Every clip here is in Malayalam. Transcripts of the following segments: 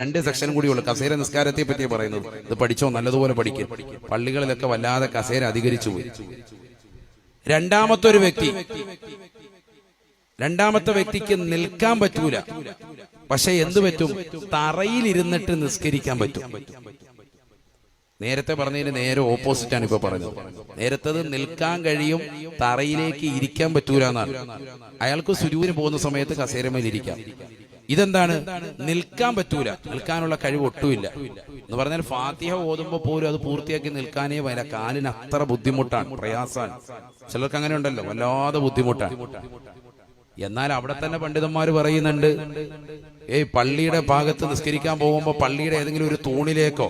രണ്ട് സെക്ഷൻ കൂടിയുള്ളൂ. കസേര നിസ്കാരത്തെ പറ്റി പറയുന്നത്. ഇത് പഠിച്ചോ? നല്ലതുപോലെ പഠിക്കും. പള്ളികളിലൊക്കെ വല്ലാതെ കസേര അധികരിച്ചു പോയി. രണ്ടാമത്തെ ഒരു വ്യക്തി. രണ്ടാമത്തെ വ്യക്തിക്ക് നിൽക്കാൻ പറ്റൂല. പക്ഷെ എന്ത് പറ്റും? തറയിൽ ഇരുന്നിട്ട് നിസ്കരിക്കാൻ പറ്റും. നേരത്തെ പറഞ്ഞതിന് നേരെ ഓപ്പോസിറ്റ് ആണ് ഇപ്പൊ പറഞ്ഞത്. നേരത്തത് നിൽക്കാൻ കഴിയും തറയിലേക്ക് ഇരിക്കാൻ പറ്റൂല എന്നാണ്. അയാൾക്ക് സുരൂരിന് പോകുന്ന സമയത്ത് കസേരമേൽ ഇരിക്കാം ഇതെന്താണ്? നിൽക്കാൻ പറ്റൂല. നിൽക്കാനുള്ള കഴിവ് ഒട്ടുമില്ല. എന്ന് പറഞ്ഞാൽ ഫാത്തിഹ ഓതുമ്പോൾ പോലും അത് പൂർത്തിയാക്കി നിൽക്കാനേ വല്ല കാലിന് അത്ര ബുദ്ധിമുട്ടാണ് പ്രയാസാണ്. ചിലർക്ക് അങ്ങനെ ഉണ്ടല്ലോ വല്ലാതെ ബുദ്ധിമുട്ടാണ്. എന്നാൽ അവിടെ തന്നെ പണ്ഡിതന്മാർ പറയുന്നുണ്ട് ഏയ് പള്ളിയുടെ ഭാഗത്ത് നിസ്കരിക്കാൻ പോകുമ്പോൾ പള്ളിയുടെ ഏതെങ്കിലും ഒരു തൂണിലേക്കോ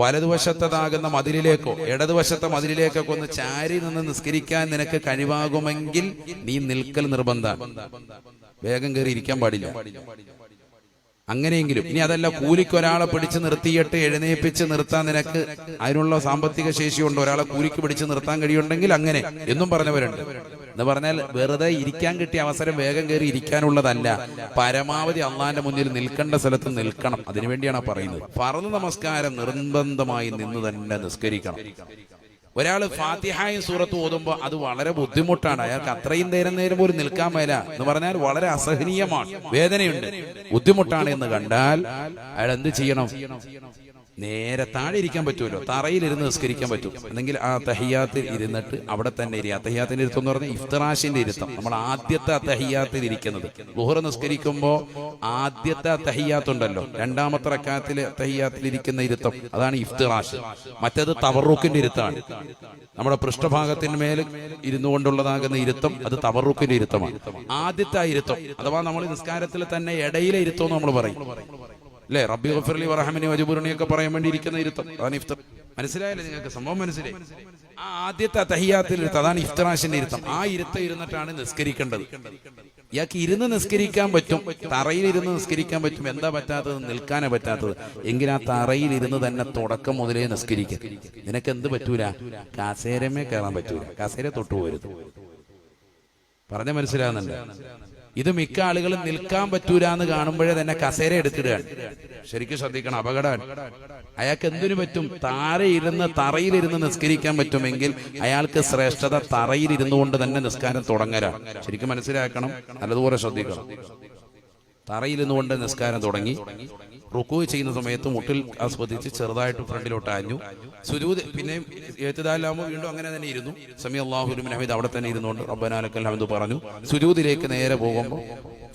വലതുവശത്തതാകുന്ന മതിലിലേക്കോ ഇടതുവശത്തെ മതിലിലേക്കൊക്കെ ഒന്ന് ചാരി നിന്ന് നിസ്കരിക്കാൻ നിനക്ക് കഴിവാകുമെങ്കിൽ നീ നിൽക്കൽ നിർബന്ധമാണ് വേഗം കയറി ഇരിക്കാൻ പാടില്ല. അങ്ങനെയെങ്കിലും ഇനി അതല്ല കൂലിക്ക് ഒരാളെ പിടിച്ച് നിർത്തിയിട്ട് എഴുന്നേപ്പിച്ച് നിർത്താൻ നിനക്ക് അതിനുള്ള സാമ്പത്തിക ശേഷിയുണ്ട്. ഒരാളെ കൂലിക്ക് പിടിച്ച് നിർത്താൻ കഴിയുണ്ടെങ്കിൽ അങ്ങനെ എന്നും പറഞ്ഞവരുണ്ട്. എന്ന് പറഞ്ഞാൽ വെറുതെ ഇരിക്കാൻ കിട്ടിയ അവസരം വേഗം കയറി ഇരിക്കാനുള്ളതല്ല. പരമാവധി അള്ളാന്റെ മുന്നിൽ നിൽക്കേണ്ട സ്ഥലത്ത് നിൽക്കണം. അതിനുവേണ്ടിയാണ് പറയുന്നത്. പറന്ന് നമസ്കാരം നിർബന്ധമായി നിന്ന് തന്നെ നിസ്കരിക്കണം. ഒരാൾ ഫാത്തിഹായും സൂറത്ത് ഓതുമ്പോൾ അത് വളരെ ബുദ്ധിമുട്ടാണ്. അയാൾക്ക് അത്രയും നേരം നേരം പോലും നിൽക്കാൻ മേല എന്ന് പറഞ്ഞാൽ വളരെ അസഹനീയമാണ്. വേദനയുണ്ട്. ബുദ്ധിമുട്ടാണ് എന്ന് കണ്ടാൽ അയാൾ എന്ത് ചെയ്യണം? നേരെ താഴെ ഇരിക്കാൻ പറ്റുമല്ലോ. തറയിലിരുന്ന് നിസ്കരിക്കാൻ പറ്റും. അല്ലെങ്കിൽ ആ തഹിയാത്തിൽ ഇരുന്നിട്ട് അവിടെ തന്നെ ഇരിക്കുക തഹിയാത്തിന്റെ ഇരുത്തം എന്ന് പറഞ്ഞാൽ ഇഫ്തറാശിന്റെ ഇരുത്തം. നമ്മൾ ആദ്യത്തെ തഹിയാത്തിൽ ഇരിക്കുന്നത്. ലുഹർ നിസ്കരിക്കുമ്പോൾ ആദ്യത്തെ തഹിയാത്തുണ്ടല്ലോ രണ്ടാമത്തെ റക്കാത്തിലെ തഹിയാത്തിൽ ഇരിക്കുന്ന ഇരുത്തം. അതാണ് ഇഫ്തിറാഷ്. മറ്റേത് തവറൂക്കിന്റെ ഇരുത്താണ്. നമ്മുടെ പൃഷ്ഠഭാഗത്തിന്മേൽ ഇരുന്നു കൊണ്ടുള്ളതാകുന്ന ഇരുത്തം അത് തവറൂക്കിന്റെ ഇരുത്തമാണ്. ആദ്യത്തെ ഇരുത്തം. അഥവാ നമ്മൾ നിസ്കാരത്തിൽ തന്നെ ഇടയിലെ ഇരുത്തം നമ്മൾ പറയും. അല്ലേ? റബ്ബി ഗഫർലി വറഹമനി വജുബുറിനി ഒക്കെ പറയാൻ വേണ്ടി ഇരിക്കുന്ന ഇരുത്തം. അതാണ് ഇഫ്തർ. മനസ്സിലായല്ലേ നിങ്ങൾക്ക്? സംഭവം മനസ്സിലായി. ആ ആദ്യത്തെ തഹിയാത്തിൽ ഇരുത്തം അതാണ് ഇഫ്തറാശിന്റെ ഇരുത്തം. ആ ഇരുത്തം ഇരുന്നിട്ടാണ് നിസ്കരിക്കേണ്ടത്. ഇയാൾക്ക് ഇരുന്ന് നിസ്കരിക്കാൻ പറ്റും തറയിൽ ഇരുന്ന് നിസ്കരിക്കാൻ പറ്റും. എന്താ പറ്റാത്തത്? നിൽക്കാനേ പറ്റാത്തത്. എങ്കിൽ ആ തറയിൽ ഇരുന്ന് തന്നെ തുടക്കം മുതലേ നിസ്കരിക്കുക നിനക്ക് എന്ത് പറ്റൂല? കാസേരമേ കയറാൻ പറ്റൂല. കാസേര തൊട്ടു പോരുത് പറഞ്ഞ മനസ്സിലാകുന്നുണ്ട്? ഇത് മിക്ക ആളുകളും നിൽക്കാൻ പറ്റൂല എന്ന് കാണുമ്പോഴേ തന്നെ കസേര എടുത്തിടുകയാണ്. ശരിക്കും ശ്രദ്ധിക്കണം അപകടം അയാൾക്ക് എന്തിനു പറ്റും? താരയിരുന്ന് തറയിലിരുന്ന് നിസ്കരിക്കാൻ പറ്റുമെങ്കിൽ അയാൾക്ക് ശ്രേഷ്ഠത തറയിലിരുന്നു കൊണ്ട് തന്നെ നിസ്കാരം തുടങ്ങരാ. ശരിക്കും മനസ്സിലാക്കണം നല്ലതുപോലെ ശ്രദ്ധിക്കണം. തറയിലിരുന്നു കൊണ്ട് നിസ്കാരം തുടങ്ങി. റുക്കു ചെയ്യുന്ന സമയത്ത് മുട്ടിൽ ആസ്വദിച്ച് ചെറുതായിട്ട് ഫ്രണ്ടിലോട്ട് ആഞ്ഞു. സുരൂദ് പിന്നെ എഴുത്തുദാലാകുമ്പോൾ വീണ്ടും അങ്ങനെ തന്നെ ഇരുന്നു. സമി അള്ളാഹുലും ഹമീദ് അവിടെ തന്നെ ഇരുന്നുകൊണ്ട് റബ്ബനാലക്കൽ ഹമീദ് പറഞ്ഞു. സുരൂദിലേക്ക് നേരെ പോകുമ്പോൾ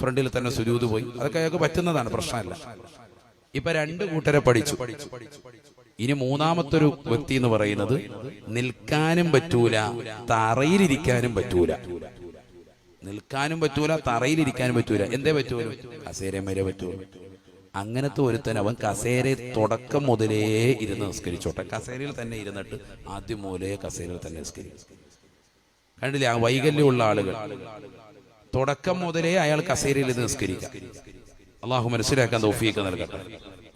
ഫ്രണ്ടിൽ തന്നെ സുരൂദ് പോയി. അതൊക്കെ അയാൾക്ക് പറ്റുന്നതാണ് പ്രശ്നമല്ല. ഇപ്പൊ രണ്ട് കൂട്ടരെ പഠിച്ചു. ഇനി മൂന്നാമത്തൊരു വ്യക്തി എന്ന് പറയുന്നത് നിൽക്കാനും പറ്റൂല തറയിലിരിക്കാനും പറ്റൂല. നിൽക്കാനും പറ്റൂല തറയിലിരിക്കാനും പറ്റൂല. എന്തേ പറ്റൂല അസേരമേരെ പറ്റൂ അങ്ങനത്തെ ഒരുത്തൻ അവൻ കസേര തുടക്കം മുതലേ ഇരുന്ന് നിസ്കരിച്ചോട്ടെ. കസേരയിൽ തന്നെ ഇരുന്നിട്ട് ആദ്യം മുതലേ കസേരയിൽ തന്നെ നിസ്കരിക്കും. കണ്ടില്ലേ ആ വൈകല്യമുള്ള ആളുകൾ? തുടക്കം മുതലേ അയാൾ കസേരയിൽ നിസ്കരിക്കാം അള്ളാഹു മനസ്സിലാക്കാൻ തോഫിയൊക്കെ നൽകട്ടെ.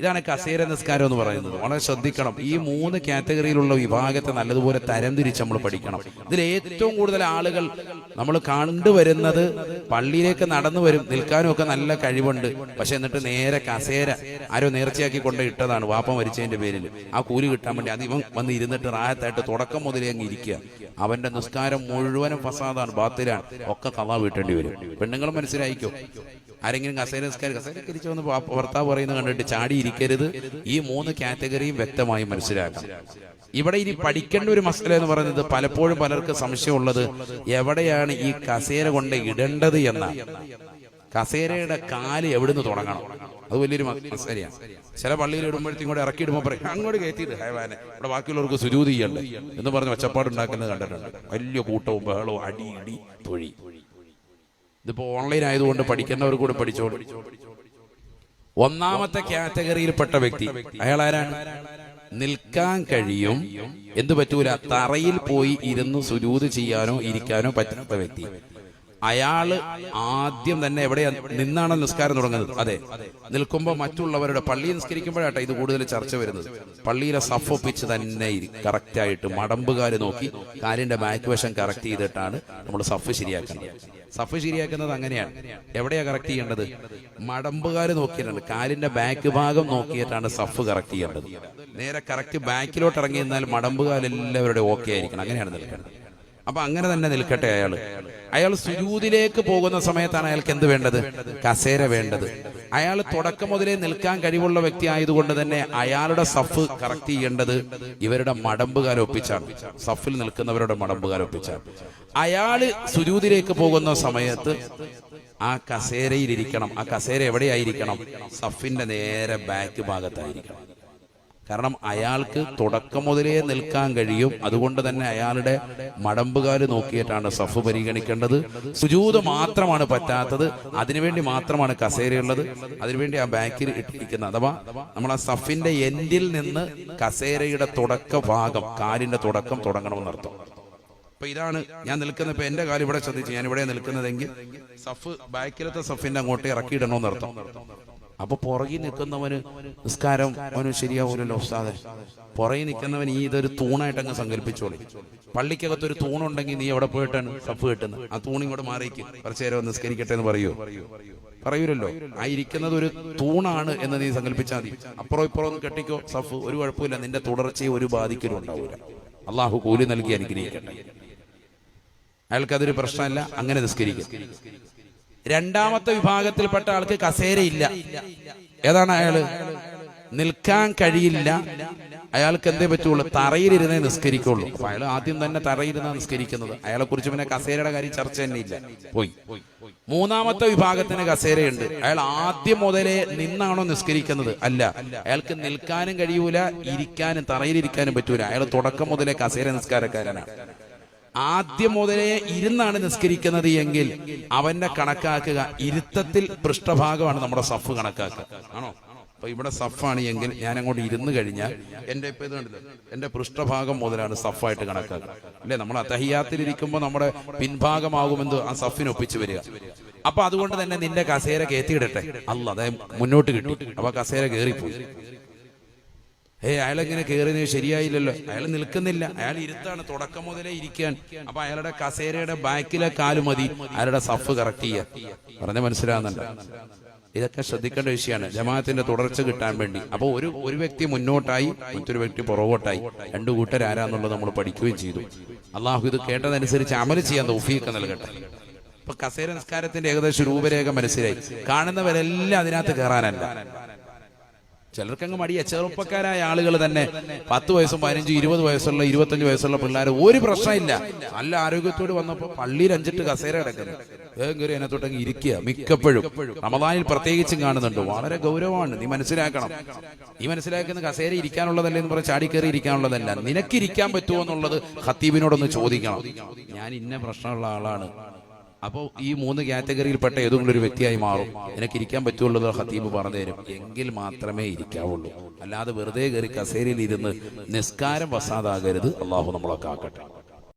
ഇതാണ് കസേര നിസ്കാരം എന്ന് പറയുന്നത്. വളരെ ശ്രദ്ധിക്കണം. ഈ മൂന്ന് കാറ്റഗറിയിലുള്ള വിഭാഗത്തെ നല്ലതുപോലെ തരംതിരിച്ച് നമ്മൾ പഠിക്കണം. ഇതിൽ ഏറ്റവും കൂടുതൽ ആളുകൾ നമ്മൾ കണ്ടുവരുന്നത് പള്ളിയിലേക്ക് നടന്നു വരും. നിൽക്കാനും ഒക്കെ നല്ല കഴിവുണ്ട്. പക്ഷെ എന്നിട്ട് നേരെ കസേര ആരോ നേർച്ചയാക്കി കൊണ്ട് ഇട്ടതാണ് വാപ്പ മരിച്ചതിന്റെ പേരിൽ. ആ കൂലി കിട്ടാൻ വേണ്ടി അത് ഇവൻ വന്ന് ഇരുന്നിട്ട് റായത്തായിട്ട് തുടക്കം മുതലേ അങ്ങ് ഇരിക്കുക. അവന്റെ നിസ്കാരം മുഴുവനും ഫസാദാണ് ബാത്തിലാണ്. ഒക്കെ കഥ വീട്ടേണ്ടി വരും. പെണ്ണുങ്ങൾ മനസ്സിലായിക്കോ? ആരെങ്കിലും കസേര നിസ്കാരം കസേര തിരിച്ചു വന്ന് ഭർത്താവ് പറയുന്നത് കണ്ടിട്ട് ചാടി ഇരിക്കരുത് ഈ മൂന്ന് കാറ്റഗറിയും വ്യക്തമായി മനസ്സിലാക്കാം. ഇവിടെ ഇനി പഠിക്കേണ്ട ഒരു മസല എന്ന് പറയുന്നത് പലപ്പോഴും പലർക്ക് സംശയമുള്ളത് എവിടെയാണ് ഈ കസേര കൊണ്ട് ഇടേണ്ടത് എന്ന. കസേരയുടെ കാൽ എവിടുന്ന് തുടങ്ങണം? അത് വലിയൊരു മസലയാണ്. ചില പള്ളിയിൽ ഇടുമ്പോഴത്തേക്കും കൂടെ ഇറക്കി ഇടുമ്പോൾ പറയും അങ്ങോട്ട് കയറ്റിയിട്ട് ഹേവാനെ. ഇവിടെ ബാക്കിയുള്ളവർക്ക് സുരൂതി ചെയ്യണ്ടേ? എന്ന് പറഞ്ഞ് ഒച്ചപ്പാട് ഉണ്ടാക്കുന്നത് കണ്ടിട്ടുണ്ട്. വലിയ കൂട്ടവും ബഹളവും അടി ഇടി തൊഴി. ഇതിപ്പോ ഓൺലൈൻ ആയതുകൊണ്ട് പഠിക്കുന്നവർ കൂടെ പഠിച്ചോളൂ. ഒന്നാമത്തെ കാറ്റഗറിയിൽപ്പെട്ട വ്യക്തി. അയാൾ ആരാണ് നിൽക്കാൻ കഴിയും. എന്തു പറ്റൂല? തറയിൽ പോയി ഇരുന്ന് സുരൂത് ചെയ്യാനോ ഇരിക്കാനോ പറ്റാത്ത വ്യക്തി. അയാൾ ആദ്യം തന്നെ എവിടെ നിന്നാണ് നിസ്കാരം തുടങ്ങുന്നത്? അതെ. നിൽക്കുമ്പോൾ മറ്റുള്ളവരുടെ പള്ളി നിസ്കരിക്കുമ്പോഴാട്ടെ ഇത് കൂടുതൽ ചർച്ച വരുന്നത്. പള്ളിയിലെ സഫ് ഒപ്പിച്ച് തന്നെ കറക്റ്റ് ആയിട്ട് മടമ്പുകാര് നോക്കി കാലിന്റെ ബാക്ക് വശം കറക്റ്റ് ചെയ്തിട്ടാണ് നമ്മൾ സഫ് ശരിയാക്കുന്നത്. സഫ് ശരിയാക്കുന്നത് അങ്ങനെയാണ്. എവിടെയാ കറക്റ്റ് ചെയ്യേണ്ടത്? മടമ്പുകാര് നോക്കിയിട്ടുണ്ട്. കാലിന്റെ ബാക്ക് ഭാഗം നോക്കിയിട്ടാണ് സഫ് കറക്റ്റ് ചെയ്യേണ്ടത്. നേരെ കറക്റ്റ് ബാക്കിലോട്ട് ഇറങ്ങി നിന്നാൽ മടമ്പുകാലെല്ലാവരുടെ ഓക്കെ ആയിരിക്കണം. അങ്ങനെയാണ് നിൽക്കേണ്ടത് അപ്പൊ അങ്ങനെ തന്നെ നിൽക്കട്ടെ അയാൾ അയാൾ സുജൂതിലേക്ക് പോകുന്ന സമയത്താണ് അയാൾക്ക് എന്ത് വേണ്ടത്? കസേര വേണ്ടത്. അയാൾ തുടക്കം മുതലേ നിൽക്കാൻ കഴിവുള്ള വ്യക്തി ആയതുകൊണ്ട് തന്നെ അയാളുടെ സഫ് കറക്റ്റ് ചെയ്യേണ്ടത് ഇവരുടെ മടമ്പുകാർ ഒപ്പിച്ചാണ്. സഫിൽ നിൽക്കുന്നവരുടെ മടമ്പുകാർ ഒപ്പിച്ചാണ്. അയാൾ സുജൂതിലേക്ക് പോകുന്ന സമയത്ത് ആ കസേരയിലിരിക്കണം. ആ കസേര എവിടെയായിരിക്കണം? സഫിന്റെ നേരെ ബാക്ക് ഭാഗത്തായിരിക്കണം. കാരണം അയാൾക്ക് തുടക്കം മുതലേ നിൽക്കാൻ കഴിയും. അതുകൊണ്ട് തന്നെ അയാളുടെ മടമ്പുകാൽ നോക്കിയിട്ടാണ് സഫ് പരിഗണിക്കേണ്ടത്. സുജൂത് മാത്രമാണ് പറ്റാത്തത്. അതിനുവേണ്ടി മാത്രമാണ് കസേരയുള്ളത്. അതിനുവേണ്ടി ആ ബാക്കിൽ ഇട്ടിരിക്കുന്നത്. അഥവാ നമ്മൾ ആ സഫിന്റെ എൻഡിൽ നിന്ന് കസേരയുടെ തുടക്ക ഭാഗം കാലിന്റെ തുടക്കം തുടങ്ങണമെന്നർത്ഥം അപ്പൊ ഇതാണ് ഞാൻ നിൽക്കുന്ന ഇപ്പൊ എന്റെ കാര്യം ഇവിടെ ശ്രദ്ധിച്ചു ഞാൻ ഇവിടെ നിൽക്കുന്നതെങ്കിൽ സഫ് ബാക്കിലത്തെ സഫിന്റെ അങ്ങോട്ട് ഇറക്കിയിടണമെന്നർത്ഥം അപ്പൊ പുറകിൽ നിൽക്കുന്നവന് നിസ്കാരം അവന് ശരിയാവൂലല്ലോ ഉസ്താദെ. പുറകിൽ നിൽക്കുന്നവൻ ഈ ഇതൊരു തൂണായിട്ട് അങ്ങ് സങ്കല്പിച്ചോളി. പള്ളിക്കകത്ത് ഒരു തൂണുണ്ടെങ്കിൽ നീ എവിടെ പോയിട്ടാണ് സഫ് കിട്ടുന്നത് ആ തൂണി ഇവിടെ മാറിക്ക്. കുറച്ചു നേരം നിസ്കരിക്കട്ടെ എന്ന് പറയൂ. പറയൂലല്ലോ. ആ ഇരിക്കുന്നത് ഒരു തൂണാണ് എന്ന് നീ സങ്കല്പിച്ചാൽ മതി. അപ്പുറം ഇപ്പുറം കെട്ടിക്കോ. സഫ് ഒരു കുഴപ്പമില്ല നിന്റെ തുടർച്ചയെ ഒരു ബാധിക്കലും ഉണ്ടാവൂല. അള്ളാഹു കൂലി നൽകി അനുഗ്രഹിക്കട്ടെ. അയാൾക്ക് അതൊരു പ്രശ്നമല്ല. അങ്ങനെ നിസ്കരിക്കും. രണ്ടാമത്തെ വിഭാഗത്തിൽപ്പെട്ട ആൾക്ക് കസേരയില്ല. ഏതാണ് അയാൾ? നിൽക്കാൻ കഴിയില്ല. അയാൾക്ക് എന്തേ പറ്റുള്ളൂ? തറയിലിരുന്നേ നിസ്കരിക്കുള്ളൂ. അപ്പൊ അയാൾ ആദ്യം തന്നെ തറയിരുന്ന നിസ്കരിക്കുന്നത്. അയാളെ കുറിച്ച് പിന്നെ കസേരയുടെ കാര്യം ചർച്ച തന്നെ ഇല്ല പോയി. മൂന്നാമത്തെ വിഭാഗത്തിന് കസേരയുണ്ട്. അയാൾ ആദ്യം മുതലേ നിന്നാണോ നിസ്കരിക്കുന്നത്? അല്ല. അയാൾക്ക് നിൽക്കാനും കഴിയൂല ഇരിക്കാനും തറയിലിരിക്കാനും പറ്റൂല. അയാൾ തുടക്കം മുതലേ കസേര നിസ്കാരക്കാരനാണ് ആദ്യം മുതലേ ഇരുന്നാണ് നിസ്കരിക്കുന്നത് എങ്കിൽ അവന്റെ കണക്കാക്കുക ഇരുത്തത്തിൽ പൃഷ്ഠഭാഗമാണ് നമ്മുടെ സഫ് കണക്കാക്കുക. ആണോ? അപ്പൊ ഇവിടെ സഫാണ് എങ്കിൽ ഞാൻ അങ്ങോട്ട് ഇരുന്ന് കഴിഞ്ഞാൽ എന്റെ ഇപ്പൊ ഇത് കണ്ടില്ല? എന്റെ പൃഷ്ഠഭാഗം മുതലാണ് സഫായിട്ട് കണക്കാക്കുക. അല്ലെ? നമ്മൾ അത്തഹിയാത്തിലിരിക്കുമ്പോൾ നമ്മുടെ പിൻഭാഗമാകുമെന്ന് ആ സഫിന് ഒപ്പിച്ചു വരിക. അപ്പൊ അതുകൊണ്ട് തന്നെ നിന്റെ കസേര കയറ്റിയിടട്ടെ. അല്ല അതായത് മുന്നോട്ട് കിട്ടി. അപ്പൊ കസേര കയറിപ്പോയി. ഏ അയാൾ ഇങ്ങനെ കയറിയത് ശരിയായില്ലല്ലോ. അയാൾ നിൽക്കുന്നില്ല. അയാൾ ഇരുത്താണ്. തുടക്കം മുതലേ ഇരിക്കാൻ. അപ്പൊ അയാളുടെ കസേരയുടെ ബാക്കിലെ കാൽ മതി. അയാളുടെ സഫ് കറക്റ്റ് ചെയ്യാ. പറഞ്ഞ മനസ്സിലാകുന്നുണ്ട് ഇതൊക്കെ ശ്രദ്ധിക്കേണ്ട വിഷയമാണ്. ജമാഅത്തിന്റെ തുടർച്ച കിട്ടാൻ വേണ്ടി. അപ്പോൾ ഒരു ഒരു വ്യക്തി മുന്നോട്ടായി മറ്റൊരു വ്യക്തി പുറകോട്ടായി. രണ്ടു കൂട്ടർ ആരാന്നുള്ളത് നമ്മൾ പഠിക്കുകയും ചെയ്തു. അള്ളാഹു ഇത് കേട്ടതനുസരിച്ച് അമൽ ചെയ്യാൻ തൗഫീഖ് നൽകട്ടെ. ഇപ്പൊ കസേര നിസ്കാരത്തിന്റെ ഏകദേശം രൂപരേഖ മനസ്സിലായി. കാണുന്നവരെല്ലാം അതിനകത്ത് കയറാനല്ല ചിലർക്കങ്ങ് മടിയ ചെറുപ്പക്കാരായ ആളുകൾ തന്നെ പത്ത് വയസ്സും പതിനഞ്ചും ഇരുപത് വയസ്സുള്ള ഇരുപത്തഞ്ച് വയസ്സുള്ള പിള്ളേർ ഒരു പ്രശ്നമില്ല. നല്ല ആരോഗ്യത്തോട് വന്നപ്പോൾ പള്ളിയിൽ അഞ്ചിട്ട് കസേര കിടക്കുന്നു. വേഗം കയറി തൊട്ടങ്ങ് ഇരിക്കുക മിക്കപ്പോഴും. റമദാനിൽ പ്രത്യേകിച്ചും കാണുന്നുണ്ട്. വളരെ ഗൗരവമാണ്. നീ മനസ്സിലാക്കണം. നീ മനസ്സിലാക്കുന്ന കസേര ഇരിക്കാനുള്ളതല്ല എന്ന് പറഞ്ഞ് ചാടി കയറി ഇരിക്കാനുള്ളതല്ല. നിനക്ക് ഇരിക്കാൻ പറ്റുമോ എന്നുള്ളത് ഖത്തീബിനോടൊന്ന് ചോദിക്കണം. ഞാൻ ഇന്ന പ്രശ്നമുള്ള ആളാണ്. അപ്പോൾ ഈ മൂന്ന് കാറ്റഗറിയിൽപ്പെട്ട ഏതെങ്കിലും ഒരു വ്യക്തിയായി മാറും. എനിക്ക് ഇരിക്കാൻ പറ്റുള്ളത് ഹത്തീബ് പറഞ്ഞുതരും എങ്കിൽ മാത്രമേ ഇരിക്കാവുള്ളൂ. അല്ലാതെ വെറുതെ കയറി കസേരയിൽ ഇരുന്ന് നിസ്കാരം വസാതാകരുത് അള്ളാഹു നമ്മളൊക്കെ ആക്കട്ടെ